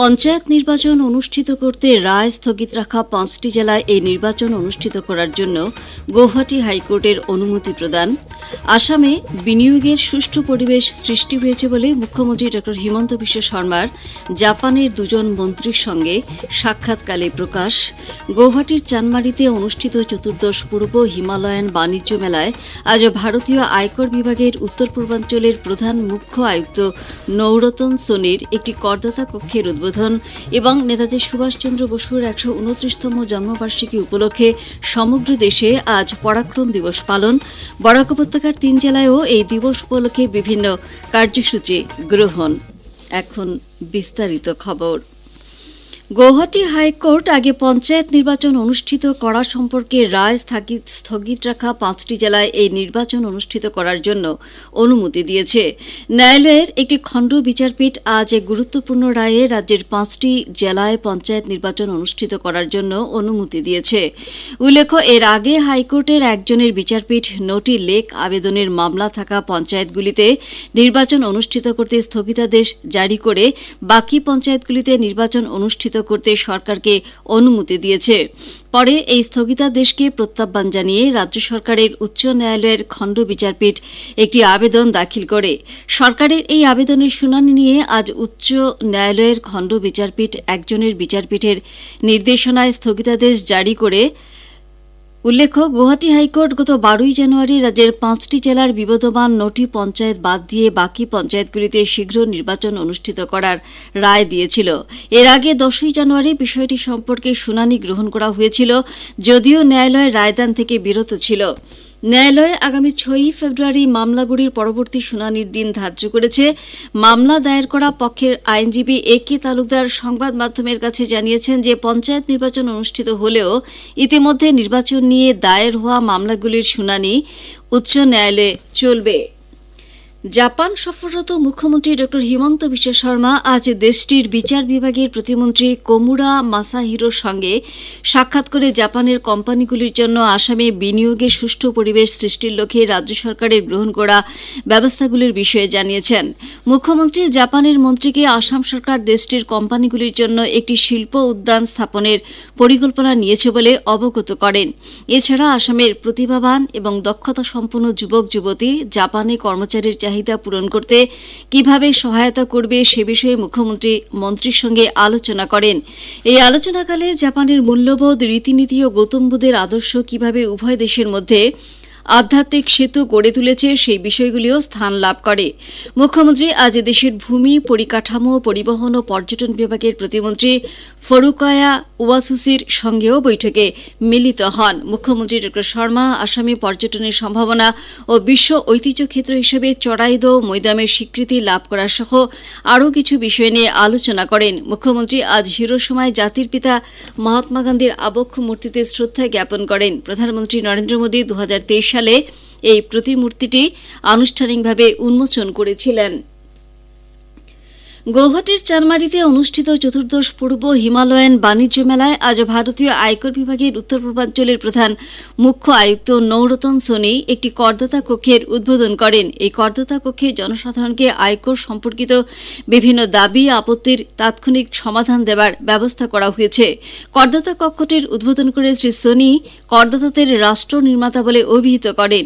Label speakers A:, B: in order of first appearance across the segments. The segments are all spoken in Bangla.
A: পঞ্চায়েত নির্বাচন অনুষ্ঠিত করতে রায় স্থগিত রাখা পাঁচটি জেলায় এই নির্বাচন অনুষ্ঠিত করার জন্য গৌহাটি হাইকোর্টের অনুমতি প্রদান আসামে বিনিয়োগের সুষ্ঠু পরিবেশ সৃষ্টি হয়েছে বলে মুখ্যমন্ত্রী ড হিমন্ত বিশ্ব শর্মার জাপানের দুজন মন্ত্রীর সঙ্গে সাক্ষাৎকালে প্রকাশ গৌহাটির চানমারিতে অনুষ্ঠিত চতুর্দশ পূর্ব হিমালয়ান বাণিজ্য মেলায় আজ ভারতীয় আয়কর বিভাগের উত্তর পূর্বাঞ্চলের প্রধান মুখ্য আয়ুক্ত নৌরতন সোনির একটি করদাতা কক্ষের উদ্বোধন উদ্বোধন এবং নেতাজি সুভাষচন্দ্র বসুর একশো উনত্রিশতম জন্মবার্ষিকী উপলক্ষে সমগ্র দেশে আজ পরাক্রম দিবস পালন বরাক উপত্যকার তিন জেলায়ও এই দিবস উপলক্ষে বিভিন্ন কার্যসূচি গ্রহণ এখন বিস্তারিত খবর গৌহাটি হাইকোর্ট আগে পঞ্চায়েত নির্বাচন অনুষ্ঠিত করা সম্পর্কে রায় স্থগিত রাখা পাঁচটি জেলায় এই নির্বাচন অনুষ্ঠিত করার জন্য অনুমতি দিয়েছে ন্যায়ালয়ের একটি খণ্ড বিচারপীঠ আজ এক গুরুত্বপূর্ণ রায়ে রাজ্যের পাঁচটি জেলায় পঞ্চায়েত নির্বাচন অনুষ্ঠিত করার জন্য অনুমতি দিয়েছে উল্লেখ্য এর আগে হাইকোর্টের একজনের বিচারপীঠ নটি লেক আবেদনের মামলা থাকা পঞ্চায়েতগুলিতে নির্বাচন অনুষ্ঠিত করতে স্থগিতাদেশ জারি করে বাকি পঞ্চায়েতগুলিতে নির্বাচন অনুষ্ঠিত করতে সরকারকে অনুমতি দিয়েছে পরে এই স্থগিতাদেশকে প্রত্যাহ্বান জানিয়ে রাজ্য সরকারের উচ্চ ন্যায়ালয়ের খণ্ড বিচারপীঠ একটি আবেদন দাখিল করে সরকারের এই আবেদনের শুনানি নিয়ে আজ উচ্চ ন্যায়ালয়ের খণ্ড বিচারপীঠ একজনের বিচারপীঠের নির্দেশনায় স্থগিতাদেশ জারি করে উল্লেখ্য গুয়াহাটি হাইকোর্ট গত বারোই জানুয়ারি রাজ্যের পাঁচটি জেলার বিবদমান নটি পঞ্চায়েত বাদ দিয়ে বাকি পঞ্চায়েতগুলিতে শীঘ্র নির্বাচন অনুষ্ঠিত করার রায় দিয়েছিল এর আগে দশই জানুয়ারি বিষয়টি সম্পর্কে শুনানি গ্রহণ করা হয়েছিল যদিও ন্যায়ালয় রায়দান থেকে বিরত ছিল ন্যায়ালয়ে আগামী ছয়ই ফেব্রুয়ারি মামলাগুলির পরবর্তী শুনানির দিন ধার্য করেছে মামলা দায়ের করা পক্ষের আইনজীবী এ কে তালুকদার সংবাদ মাধ্যমের কাছে জানিয়েছেন যে পঞ্চায়েত নির্বাচন অনুষ্ঠিত হলেও ইতিমধ্যে নির্বাচন নিয়ে দায়ের হওয়া মামলাগুলির শুনানি উচ্চ ন্যায়ালয়ে চলবে জাপান সফররত মুখ্যমন্ত্রী ডক্টর হিমন্ত বিশ্ব শর্মা আজ দেশটির বিচার বিভাগের প্রতিমন্ত্রী কোমুরা মাসাহিরোর সঙ্গে সাক্ষাৎ করে জাপানের কোম্পানিগুলির জন্য আসামে বিনিয়োগের সুষ্ঠু পরিবেশ সৃষ্টির লক্ষ্যে রাজ্য সরকারের গ্রহণ করা ব্যবস্থাগুলির বিষয়ে জানিয়েছেন মুখ্যমন্ত্রী জাপানের মন্ত্রীকে আসাম সরকার দেশটির কোম্পানিগুলির জন্য একটি শিল্প উদ্যান স্থাপনের পরিকল্পনা নিয়েছে বলে অবগত করেন এছাড়া আসামের প্রতিভাবান এবং দক্ষতা সম্পন্ন যুবক যুবতী জাপানে কর্মচারীর চাহিদা চাহিদা পূরণ করতে কিভাবে সহায়তা করবে সে বিষয়ে মুখ্যমন্ত্রী মন্ত্রীর সঙ্গে আলোচনা করেন এই আলোচনাকালে জাপানের মূল্যবোধ রীতিনীতি ও গৌতম আদর্শ কিভাবে উভয় দেশের মধ্যে আধ্যাত্মিক সেতু গড়ে তুলেছে সেই বিষয়গুলিও স্থান লাভ করে মুখ্যমন্ত্রী আজ দেশের ভূমি পরিকাঠামো পরিবহন ও পর্যটন বিভাগের প্রতিমন্ত্রী ফরুকায়া ওয়াসুসির সঙ্গেও বৈঠকে মিলিত হন মুখ্যমন্ত্রী ডক্টর শর্মা আসামে পর্যটনের সম্ভাবনা ও বিশ্ব ঐতিহ্য ক্ষেত্র হিসেবে চড়াইদো মৈদামের স্বীকৃতি লাভ করা সহ আরও কিছু বিষয় নিয়ে আলোচনা করেন মুখ্যমন্ত্রী আজ হিরো সময় জাতির পিতা মহাত্মা গান্ধীর আবক্ষ মূর্তিতে শ্রদ্ধা জ্ঞাপন করেন প্রধানমন্ত্রী নরেন্দ্র মোদী দু সালে এই প্রতিমূর্তিটি আনুষ্ঠানিকভাবে উন্মোচন করেছিলেন গৌহাটির চানমারিতে অনুষ্ঠিত চতুর্দশ পূর্ব হিমালয়ান বাণিজ্য মেলায় আজ ভারতীয় আয়কর বিভাগের উত্তর পূর্বাঞ্চলের প্রধান মুখ্য আয়ুক্ত নৌরতন সোনি একটি করদাতা কক্ষের উদ্বোধন করেন এই করদাতা কক্ষে জনসাধারণকে আয়কর সম্পর্কিত বিভিন্ন দাবি আপত্তির তাৎক্ষণিক সমাধান দেবার ব্যবস্থা করা হয়েছে করদাতা কক্ষটির উদ্বোধন করে শ্রী সোনি করদাতাদের রাষ্ট্র নির্মাতা বলে অভিহিত করেন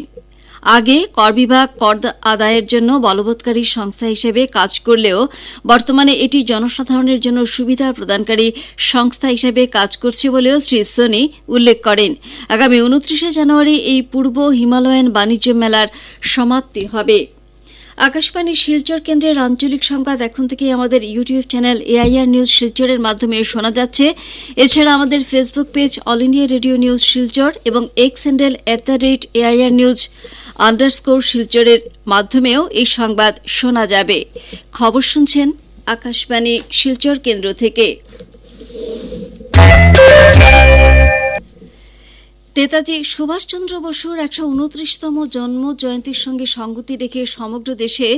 A: আগে কর বিভাগ কর আদায়ের জন্য বলবৎকারী সংস্থা হিসেবে কাজ করলেও বর্তমানে এটি জনসাধারণের জন্য সুবিধা প্রদানকারী সংস্থা হিসেবে কাজ করছে বলেও শ্রী সোনি উল্লেখ করেন আগামী উনত্রিশে জানুয়ারি এই পূর্ব হিমালয়ান বাণিজ্য মেলার সমাপ্তি হবে আকাশবাণী শিলচর কেন্দ্রের আঞ্চলিক সংবাদ এখন থেকে আমাদের ইউটিউব চ্যানেল এআইআর নিউজ শিলচরের মাধ্যমে শোনা যাচ্ছে এছাড়া আমাদের Facebook page All India Radio news Silchar এবং X handle at the rate AIR news underscore শিলচরের মাধ্যমেও এই সংবাদ শোনা যাবে খবর শুনছেন আকাশবাণী শিলচর কেন্দ্র থেকে নেতাজি সুভাষচন্দ্র বসুর একশো উনত্রিশতম জন্ম জয়ন্তীর সঙ্গে সঙ্গতি রেখে সমগ্র দেশে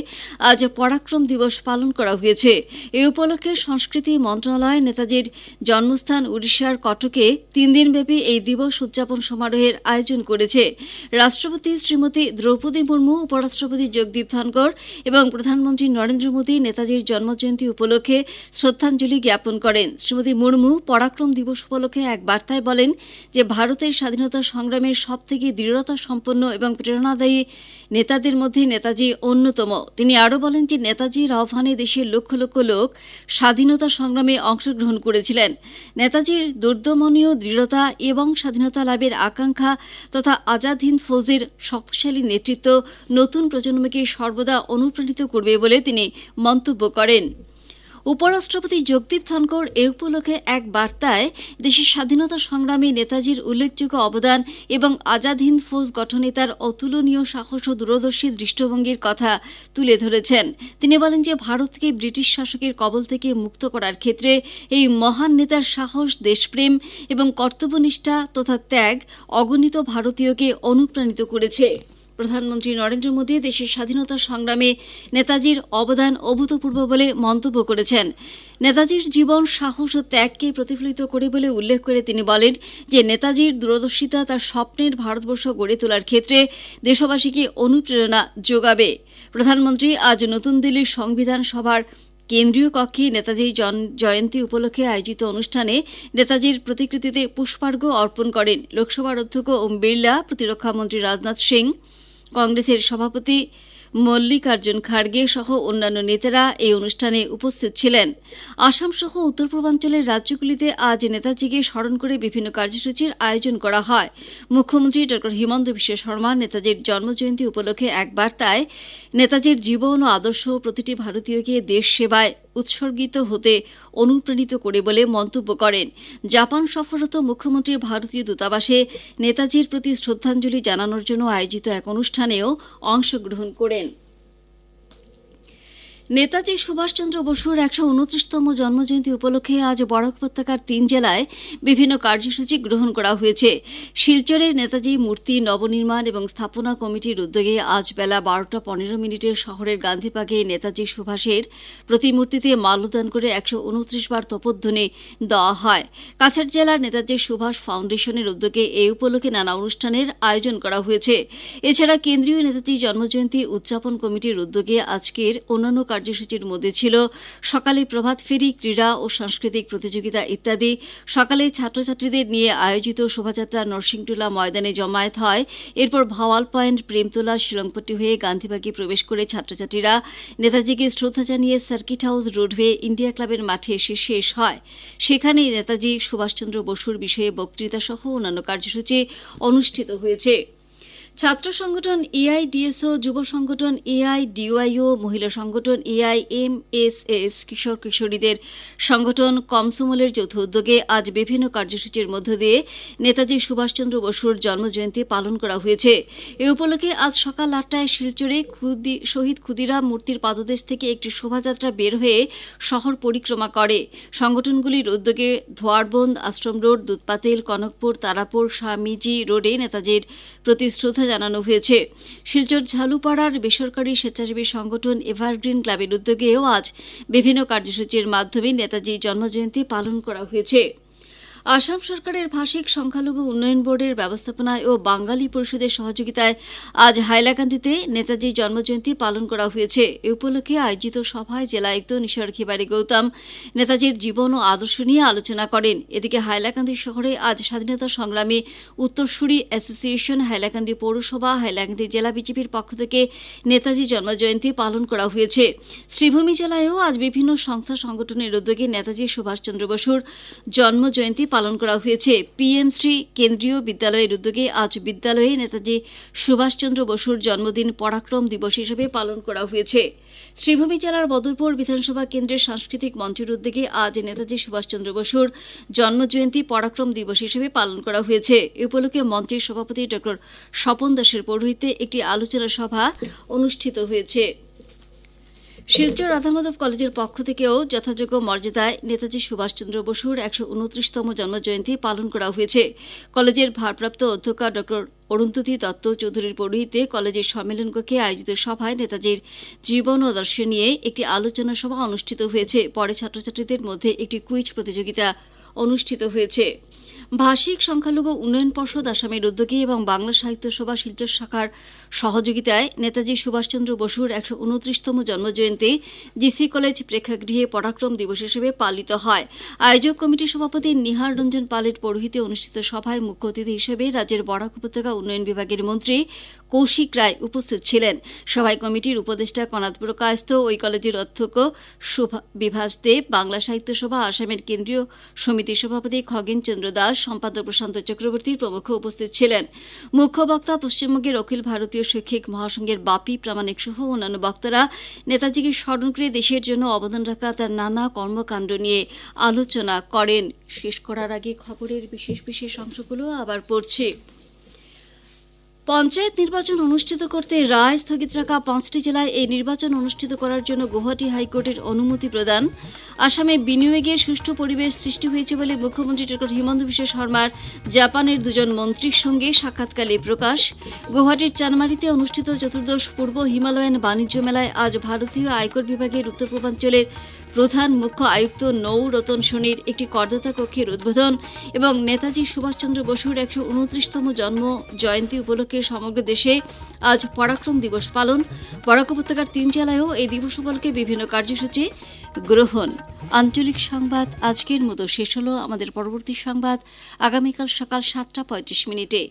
A: আজ পরাক্রম দিবস পালন করা হয়েছে এ উপলক্ষে সংস্কৃতি মন্ত্রণালয় নেতাজির জন্মস্থান উড়িষ্যার কটকে তিন দিনব্যাপী এই দিবস উদযাপন সমারোহের আয়োজন করেছে রাষ্ট্রপতি শ্রীমতী দ্রৌপদী মুর্মু উপরাষ্ট্রপতি জগদীপ ধনকর এবং প্রধানমন্ত্রী নরেন্দ্র মোদী নেতাজির জন্মজয়ন্তী উপলক্ষে শ্রদ্ধাঞ্জলি জ্ঞাপন করেন শ্রীমতী মুর্মু পরাক্রম দিবস উপলক্ষে এক বার্তায় বলেন যে ভারতের স্বাধীন স্বাধীনতা সংগ্রামের সবথেকে দৃঢ়তা সম্পন্ন এবং প্রেরণাদায়ী নেতাদের মধ্যে নেতাজি অন্যতম তিনি আরও বলেন যে নেতাজির আহ্বানে দেশের লক্ষ লক্ষ লোক স্বাধীনতা সংগ্রামে অংশগ্রহণ করেছিলেন নেতাজির দুর্দমনীয় দৃঢ়তা এবং স্বাধীনতা লাভের আকাঙ্ক্ষা তথা আজাদ হিন্দ ফৌজের শক্তিশালী নেতৃত্ব নতুন প্রজন্মকে সর্বদা অনুপ্রাণিত করবে বলে তিনি মন্তব্য করেন উপরাষ্ট্রপতি জগদীপ ধনকর এ উপলক্ষে এক বার্তায় দেশের স্বাধীনতা সংগ্রামে নেতাজির উল্লেখযোগ্য অবদান এবং আজাদ হিন্দ ফৌজ গঠনে তার অতুলনীয় সাহস ও দূরদর্শী দৃষ্টিভঙ্গির কথা তুলে ধরেছেন তিনি বলেন যে ভারতকে ব্রিটিশ শাসকের কবল থেকে মুক্ত করার ক্ষেত্রে এই মহান নেতার সাহস দেশপ্রেম এবং কর্তব্যনিষ্ঠা তথা ত্যাগ অগণিত ভারতীয়কে অনুপ্রাণিত করেছে প্রধানমন্ত্রী নরেন্দ্র মোদী দেশের স্বাধীনতা সংগ্রামে নেতাজির অবদান অভূতপূর্ব বলে মন্তব্য করেছেন নেতাজির জীবন সাহস ও ত্যাগকে প্রতিফলিত করে বলে উল্লেখ করে তিনি বলেন যে নেতাজির দূরদর্শিতা তার স্বপ্নের ভারতবর্ষ গড়ে তোলার ক্ষেত্রে দেশবাসীকে অনুপ্রেরণা যোগাবে প্রধানমন্ত্রী আজ নতুন দিল্লির সংবিধান সভার কেন্দ্রীয় কক্ষে নেতাজির জয়ন্তী উপলক্ষে আয়োজিত অনুষ্ঠানে নেতাজির প্রতিকৃতিতে পুষ্পার্ঘ্য অর্পণ করেন লোকসভার অধ্যক্ষ ওম বিড়লা প্রতিরক্ষামন্ত্রী রাজনাথ সিং কংগ্রেসের সভাপতি মল্লিকার্জুন খাড়গে সহ অন্যান্য নেতারা এই অনুষ্ঠানে উপস্থিত ছিলেন আসাম সহ উত্তর পূর্বাঞ্চলের রাজ্যগুলিতে আজ নেতাজিকে স্মরণ করে বিভিন্ন কার্যসূচির আয়োজন করা হয় মুখ্যমন্ত্রী ড হিমন্ত বিশ্ব শর্মা নেতাজির জন্মজয়ন্তী উপলক্ষে এক বার্তায় নেতাজির জীবন ও আদর্শ প্রতিটি ভারতীয়কে দেশ সেবায় উৎসর্গিত হতে অনুপ্রাণিত করে বলে মন্তব্য করেন জাপান সফররত মুখ্যমন্ত্রী ভারতীয় দূতাবাসে নেতাজির প্রতি শ্রদ্ধাঞ্জলি জানানোর জন্য আয়োজিত এক অনুষ্ঠানেও অংশগ্রহণ করেন নেতাজি সুভাষচন্দ্র বসুর একশো উনত্রিশতম জন্মজয়ন্তী উপলক্ষে আজ বরাক উপত্যকার তিন জেলায় বিভিন্ন কার্যসূচি গ্রহণ করা হয়েছে শিলচরে নেতাজি মূর্তি নবনির্মাণ এবং স্থাপনা কমিটির উদ্যোগে আজ বেলা বারোটা পনেরো মিনিটে শহরের গান্ধীপাকে নেতাজি সুভাষের প্রতিমূর্তিতে মাল্যদান করে একশো উনত্রিশ বার তপোধ্বনি দেওয়া হয় কাছাড় জেলার নেতাজি সুভাষ ফাউন্ডেশনের উদ্যোগে এই উপলক্ষে নানা অনুষ্ঠানের আয়োজন করা হয়েছে এছাড়া কেন্দ্রীয় নেতাজি জন্মজয়ন্তী উদযাপন কমিটির উদ্যোগে আজকের অন্যান্য কার্যসূচির মধ্যে ছিল সকালে প্রভাত ফেরি ক্রীড়া ও সাংস্কৃতিক প্রতিযোগিতা ইত্যাদি সকালে ছাত্রছাত্রীদের নিয়ে আয়োজিত শোভাযাত্রা নরসিংটুলা ময়দানে জমায়েত হয় এরপর ভাওয়াল পয়েন্ট প্রেমতোলা শিলংপট্টি হয়ে গান্ধীবাগে প্রবেশ করে ছাত্রছাত্রীরা নেতাজিকে শ্রদ্ধা জানিয়ে সার্কিট হাউস রোডওয়ে ইন্ডিয়া ক্লাবের মাঠে এসে শেষ হয় সেখানেই নেতাজি সুভাষচন্দ্র বসুর বিষয়ে বক্তৃতা সহ অন্যান্য কার্যসূচি অনুষ্ঠিত হয়েছে ছাত্র সংগঠন এআইডিএসও যুব সংগঠন এআই ডিওয়াইও মহিলা সংগঠন এআই এম এস এস কিশোর কিশোরীদের সংগঠন কমসুমলের যৌথ উদ্যোগে আজ বিভিন্ন কার্যসূচির মধ্য দিয়ে নেতাজি সুভাষচন্দ্র বসুর জন্মজয়ন্তী পালন করা হয়েছে এ উপলক্ষে আজ সকাল আটটায় শিলচরে ক্ষুদি শহীদ ক্ষুদিরাম মূর্তির পাদদেশ থেকে একটি শোভাযাত্রা বের হয়ে শহর পরিক্রমা করে সংগঠনগুলির উদ্যোগে ধোয়ারবন্দ আশ্রম রোড দুধপাতিল কনকপুর তারাপুর স্বামীজি রোডে নেতাজির প্রতি শ্রদ্ধা কথা জানানো হয়েছে শিলচর ঝালুপাড়ার বেসরকারি স্বেচ্ছাসেবী সংগঠন এভারগ্রিন ক্লাবের উদ্যোগেও আজ বিভিন্ন কার্যসূচির মাধ্যমে নেতাজির জন্মজয়ন্তী পালন করা হয়েছে আসাম সরকারের ভাষিক সংখ্যালঘু উন্নয়ন বোর্ডের ব্যবস্থাপনায় ও বাঙালি পরিষদের সহযোগিতায় আজ হাইলাকান্দিতে নেতাজি জন্মজয়ন্তী পালন করা হয়েছে এ উপলক্ষে আয়োজিত সভায় জেলায়ুক্ত নিশার খিবারী গৌতম নেতাজির জীবন ও আদর্শ নিয়ে আলোচনা করেন এদিকে হাইলাকান্দি শহরে আজ স্বাধীনতা সংগ্রামী উত্তরসূরি অ্যাসোসিয়েশন হাইলাকান্দি পৌরসভা হাইলাকান্দি জেলা বিজেপির পক্ষ থেকে নেতাজি জন্মজয়ন্তী পালন করা হয়েছে শ্রীভূমি জেলায়ও আজ বিভিন্ন সংস্থা সংগঠনের উদ্যোগে নেতাজি সুভাষচন্দ্র বসুর জন্মজয়ন্তী পালন করা হয়েছে পিএম শ্রী কেন্দ্রীয় বিদ্যালয়ের উদ্যোগে আজ বিদ্যালয়ে নেতাজি সুভাষচন্দ্র বসুর জন্মদিন পরাক্রম দিবস হিসেবে পালন করা হয়েছে শ্রীভূমি জেলার বদরপুর বিধানসভা কেন্দ্রের সাংস্কৃতিক মঞ্চের উদ্যোগে আজ নেতাজি সুভাষচন্দ্র বসুর জন্মজয়ন্তী পরাক্রম দিবস হিসেবে পালন করা হয়েছে এ উপলক্ষে মঞ্চের সভাপতি ড স্বপন দাসের পৌরোহিত্যে একটি আলোচনা সভা অনুষ্ঠিত হয়েছে শিলচর রাধামাধব কলেজের পক্ষ থেকেও যথাযোগ্য মর্যাদায় নেতাজি সুভাষচন্দ্র বসুর একশো উনত্রিশতম জন্মজয়ন্তী পালন করা হয়েছে কলেজের ভারপ্রাপ্ত অধ্যক্ষা ড অরুন্ধতী দত্ত চৌধুরীর পৌরোহিত্যে কলেজের সম্মেলন কক্ষে আয়োজিত সভায় নেতাজির জীবন ও দর্শ নিয়ে একটি আলোচনা সভা অনুষ্ঠিত হয়েছে পরে ছাত্রছাত্রীদের মধ্যে একটি কুইজ প্রতিযোগিতা অনুষ্ঠিত হয়েছে ভাষিক সংখ্যালঘু উন্নয়ন পর্ষদ আসামের উদ্যোগে এবং বাংলা সাহিত্য সভা শিলচর শাখার সহযোগিতায় নেতাজি সুভাষচন্দ্র বসুর একশো উনত্রিশতম জন্মজয়ন্তী জিসি কলেজ প্রেক্ষাগৃহে পরাক্রম দিবস হিসেবে পালিত হয় আয়োজক কমিটির সভাপতি নিহার রঞ্জন পালের পৌরোহিতে অনুষ্ঠিত সভায় মুখ্য অতিথি হিসেবে রাজ্যের বরাক উপত্যকা উন্নয়ন বিভাগের মন্ত্রী কৌশিক রায় উপস্থিত ছিলেন সভায় কমিটির উপদেষ্টা কনাদ প্রকাশ ওই কলেজের অধ্যক্ষ বিভাস দেব বাংলা সাহিত্য সভা আসামের কেন্দ্রীয় সমিতির সভাপতি খগেন চন্দ্র দাস সম্পাদক প্রশান্ত চক্রবর্তী প্রমুখ উপস্থিত ছিলেন মুখ্য বক্তা পশ্চিমবঙ্গের অখিল ভারতীয় শৈক্ষিক মহাসংঘের বাপি প্রামাণিক সহ অন্যান্য বক্তারা নেতাজিকে স্মরণ করে দেশের জন্য অবদান রাখা তার নানা কর্মকাণ্ড নিয়ে আলোচনা করেন শেষ করার আগে খবরের বিশেষ বিশেষ অংশগুলো আবার পড়ছি পঞ্চায়েত নির্বাচন অনুষ্ঠিত করতে রায় স্থগিত রাখা পাঁচটি জেলায় এই নির্বাচন অনুষ্ঠিত করার জন্য গুয়াহাটি হাইকোর্টের অনুমতি প্রদান আসামে বিনিয়োগের সুষ্ঠু পরিবেশ সৃষ্টি হয়েছে বলে মুখ্যমন্ত্রী ডক্টর হিমন্ত বিশ্ব শর্মার জাপানের দুজন মন্ত্রীর সঙ্গে সাক্ষাৎকালে প্রকাশ গুয়াহাটির চানমারিতে অনুষ্ঠিত চতুর্দশ পূর্ব হিমালয়ান বাণিজ্য মেলায় আজ ভারতীয় আয়কর বিভাগের উত্তর পূর্বাঞ্চলের প্রধান মুখ্য আয়ুক্ত নৌ রতন সোনির একটি করদাতা কক্ষের উদ্বোধন এবং নেতাজি সুভাষচন্দ্র বসুর একশো উনত্রিশতম জন্ম জয়ন্তী উপলক্ষে সমগ্র দেশে আজ পরাক্রম দিবস পালন বরাক উপত্যকার তিন জেলায়ও এই দিবস উপলক্ষে বিভিন্ন কার্যসূচি গ্রহণ আঞ্চলিক সংবাদ আজকের মতো শেষ হল আমাদের পরবর্তী সংবাদ আগামীকাল সকাল সাতটা পঁয়ত্রিশ মিনিটে